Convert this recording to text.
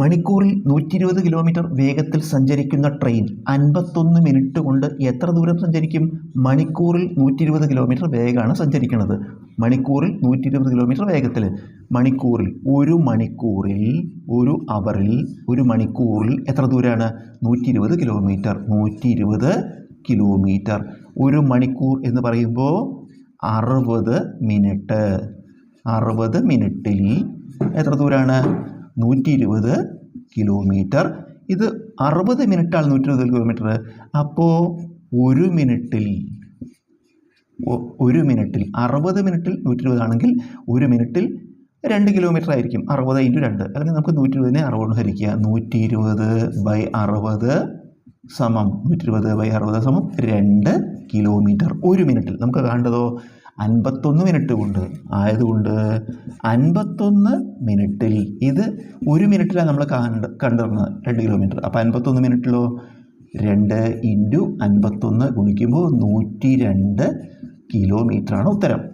മണിക്കൂറിൽ നൂറ്റി ഇരുപത് കിലോമീറ്റർ വേഗത്തിൽ സഞ്ചരിക്കുന്ന ട്രെയിൻ അൻപത്തൊന്ന് മിനിറ്റ് കൊണ്ട് എത്ര ദൂരം സഞ്ചരിക്കും? മണിക്കൂറിൽ നൂറ്റി ഇരുപത് കിലോമീറ്റർ വേഗമാണ് സഞ്ചരിക്കുന്നത്. മണിക്കൂറിൽ നൂറ്റി ഇരുപത് കിലോമീറ്റർ വേഗത്തിൽ. മണിക്കൂറിൽ ഒരു മണിക്കൂറിൽ ഒരു അവറിൽ ഒരു മണിക്കൂറിൽ എത്ര ദൂരമാണ്? നൂറ്റി ഇരുപത് കിലോമീറ്റർ. നൂറ്റി ഇരുപത് കിലോമീറ്റർ. ഒരു മണിക്കൂർ എന്ന് പറയുമ്പോൾ അറുപത് മിനിറ്റ്. അറുപത് മിനിറ്റിൽ എത്ര ദൂരമാണ്? നൂറ്റി ഇരുപത് കിലോമീറ്റർ. ഇത് അറുപത് മിനിറ്റാണ് നൂറ്റി ഇരുപത് കിലോമീറ്റർ. അപ്പോൾ ഒരു മിനിറ്റിൽ ഒരു മിനിറ്റിൽ അറുപത് മിനിറ്റിൽ നൂറ്റി ഇരുപതാണെങ്കിൽ ഒരു മിനിറ്റിൽ രണ്ട് കിലോമീറ്റർ ആയിരിക്കും. അറുപത് ഇന്റു രണ്ട്. അല്ലെങ്കിൽ നമുക്ക് നൂറ്റി ഇരുപതിനെ അറുപത് ഹരിക്കുക. നൂറ്റി ഇരുപത് ബൈ അറുപത് സമം. നൂറ്റി ഇരുപത് ബൈ അറുപത് സമം രണ്ട് കിലോമീറ്റർ. ഒരു മിനിറ്റിൽ. നമുക്ക് കാണേണ്ടതോ? അൻപത്തൊന്ന് മിനിറ്റ് കൊണ്ട് ആയതുകൊണ്ട് അൻപത്തൊന്ന് മിനിറ്റിൽ ഇത് ഒരു മിനിറ്റിലാണ് നമ്മൾ കണ്ട കണ്ടിരുന്നത് രണ്ട് കിലോമീറ്റർ അപ്പോൾ അൻപത്തൊന്ന് മിനിറ്റിലോ രണ്ട് ഇന്റു അൻപത്തൊന്ന് ഗുണിക്കുമ്പോൾ നൂറ്റി രണ്ട് കിലോമീറ്ററാണ് ഉത്തരം.